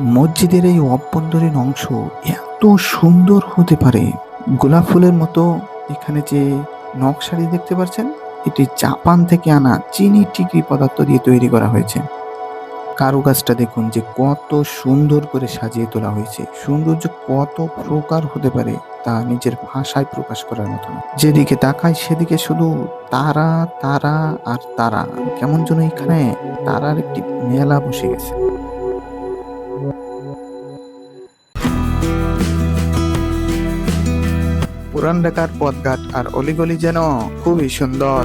মসজিদের এই অভ্যন্তরীণ অংশ এত সুন্দর হতে পারে। গোলাপ ফুলের মতো এখানে যে নকশাটি দেখতে পাচ্ছেন এটি জাপান থেকে আনা চিনি টিকরি পদার্থ দিয়ে তৈরি করা হয়েছে। কারুকাজটা দেখুন যে কত সুন্দর করে সাজিয়ে তোলা হয়েছে। সৌন্দর্য কত প্রকার হতে পারে তা নিজের ভাষায় প্রকাশ করার মতো। যেদিকে তাকায় সেদিকে শুধু তারা তারা আর তারা। কেমন যেন এখানে তারার একটি মেলা বসে গেছে। পুরান ঢাকার পথঘাট আর অলিগলি যেন খুবই সুন্দর।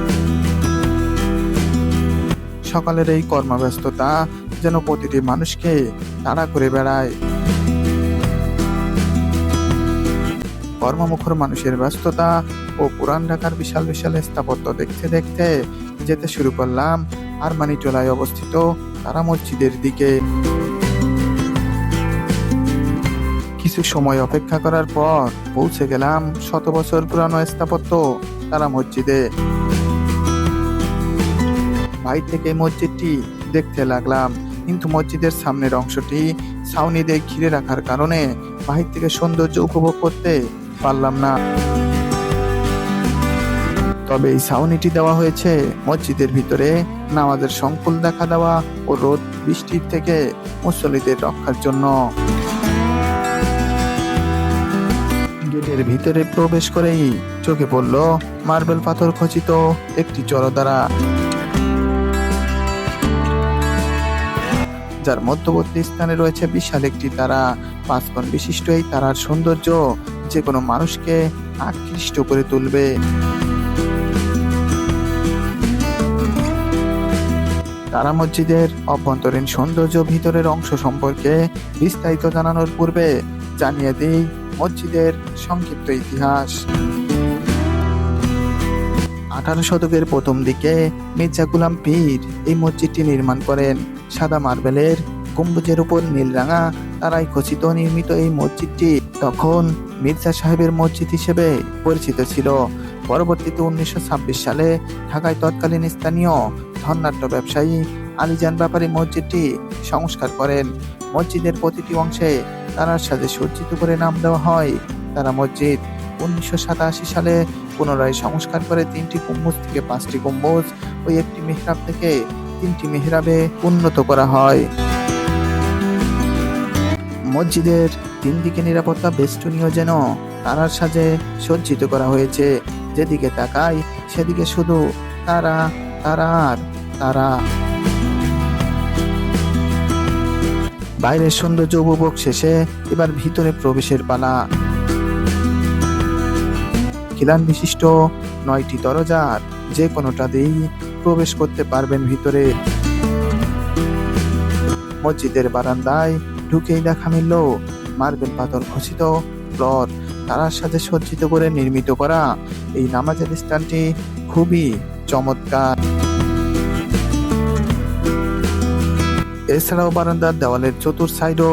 সকালের এই কর্মব্যস্ততা যেন প্রতিটি মানুষকে তাড়া করে বেড়ায়। কর্মমুখর মানুষের ব্যস্ততা ও পুরান ঢাকার বিশাল বিশাল স্থাপত্য দেখতে দেখতে যেতে শুরু করলাম আরমানিটোলায় অবস্থিত তারা মসজিদের দিকে। কিছু সময় অপেক্ষা করার পর পৌঁছে গেলাম শত বছর পুরানো স্থাপত্য তারা মসজিদে। বাইর থেকে মসজিদটি দেখতে লাগলাম, কিন্তু মসজিদের সামনের অংশটি ছাউনি দিয়ে ঘিরে রাখার কারণে বাহির থেকে সৌন্দর্য উপভোগ করতে পারলাম না। তবে এই ছাউনিটি দেওয়া হয়েছে মসজিদের ভিতরে নামাজের সংকুল দেখা দেওয়া ও রোদ বৃষ্টির থেকে মুসল্লিদের রক্ষার জন্য। গেটের ভিতরে প্রবেশ করেই চোখে পড়ল মার্বেল পাথর খচিত একটি জলধারা যার মধ্যবর্তী স্থানে রয়েছে বিশাল একটি তারা। পাঁচকণ বিশিষ্ট এই তারার সৌন্দর্য যে কোনো মানুষকে আকৃষ্ট করে তুলবে। তারা মসজিদের অভ্যন্তরীণ সৌন্দর্য ভিতরের অংশ সম্পর্কে বিস্তারিত জানানোর পূর্বে জানিয়ে দিই মসজিদের সংক্ষিপ্ত ইতিহাস। আঠারো শতকের প্রথম দিকে মির্জা গুলাম পীর এই মসজিদটি নির্মাণ করেন। সাদা মার্বেলের গম্বুজের উপর নীলরাঙা তারাই খচিত নির্মিত এই মসজিদটি তখন মির্জা সাহেবের মসজিদ হিসেবে পরিচিত ছিল। পরবর্তীতে উনিশশো ছাব্বিশ সালে ঢাকায় তৎকালীন স্থানীয় ধন্যাঢ্য ব্যবসায়ী আলিজান ব্যাপারী মসজিদটি সংস্কার করেন। মসজিদের প্রতিটি অংশে তারার সাথে সজ্জিত করে নাম দেওয়া হয়। তারা মসজিদ উনিশশো সাতাশি সালে পুনরায় সংস্কার করে তিনটি গম্বুজ থেকে পাঁচটি গম্বুজ ও একটি মেহরাব থেকে তিনটি মেহরাবে উন্নত করা হয়। মসজিদের তিন দিকে নিরাপত্তা বেষ্টনীয় যেন তারার সাজে সজ্জিত করা হয়েছে। যেদিকে তাকাই সেদিকে শুধু তারা তারা তারা। বাইরের সৌন্দর্য উপভোগ শেষে এবার ভিতরে প্রবেশের পালা। খিলান বিশিষ্ট নয়টি দরজার যে কোনোটা দিয়েই প্রবেশ করতে পারবেন ভিতরে। মসজিদের বারান্দায় ঢুকেই দেখা মিলল মার্বেল পাথর খচিত ফ্লোর, তারার সাথে সজ্জিত করে নির্মিত করা। এই নামাজের স্থানটি খুবই চমৎকার। এছাড়াও বারান্দার দেওয়ালের চতুর সাইডও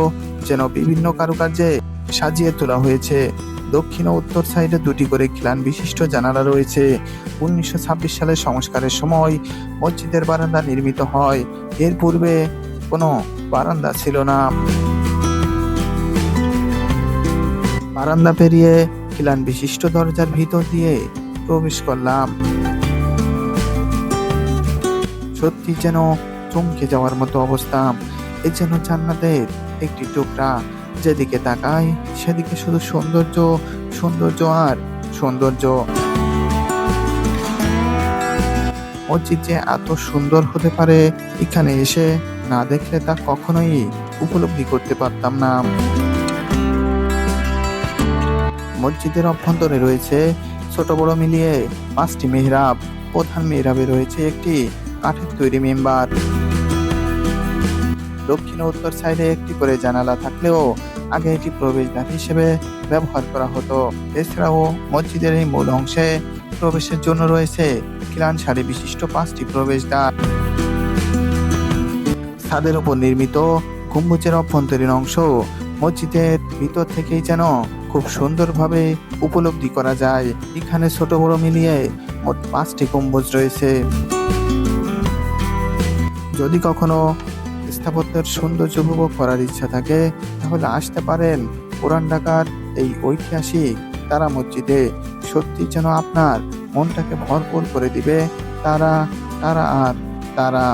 যেন বিভিন্ন কারুকার্যে সাজিয়ে তোলা হয়েছে। দক্ষিণ ও উত্তর সাইডে দুটি করে খিলান বিশিষ্ট জানালা রয়েছে। উনিশশো ছাব্বিশ সালের সংস্কারের সময় মসজিদের বারান্দা নির্মিত হয়। এর পূর্বে কোনো বারান্দা ছিল না। বারান্দা পেরিয়ে খিলান বিশিষ্ট দরজার ভিতর দিয়ে প্রবেশ করলাম। সত্যি যেন চমকে যাওয়ার মতো অবস্থা। এ যেন জান্নাতের একটি টুকরা। যেদিকে তাকাই সেদিকে শুধু সৌন্দর্য সৌন্দর্য আর সৌন্দর্য। মসজিদ যে এত সুন্দর হতে পারে, এখানে এসে না দেখলে তা কখনোই উপলব্ধি করতে পারতাম না। মসজিদের অভ্যন্তরে রয়েছে ছোট বড় মিলিয়ে পাঁচটি মেহরাব। প্রধান মেহরাবে রয়েছে একটি কাঠের তৈরি মেম্বার। দক্ষিণ ও উত্তর সাইডে একটি করে জানালা থাকলেও আগে এটি প্রবেশদ্বার হিসেবে ব্যবহার করা হতো। এছাড়াও মসজিদের এই মূল অংশে প্রবেশের জন্য রয়েছে খিলান সারি বিশিষ্ট পাঁচটি প্রবেশদ্বার। ছাদের উপর নির্মিত গম্বুজের অভ্যন্তরীণ অংশ মসজিদের ভিতর থেকেই যেন খুব সুন্দরভাবে উপলব্ধি করা যায়। এখানে ছোট বড় মিলিয়ে মোট পাঁচটি গম্বুজ রয়েছে। যদি কখনো স্থাপত্যের সৌন্দর্য উপভোগ করার ইচ্ছা থাকে, তাহলে আসতে পারেন পুরান ঢাকার এই ঐতিহাসিক তারা মসজিদে। সত্যি যেন আপনার মনটাকে ভরপুর করে দিবে তারা তারা আর তারা।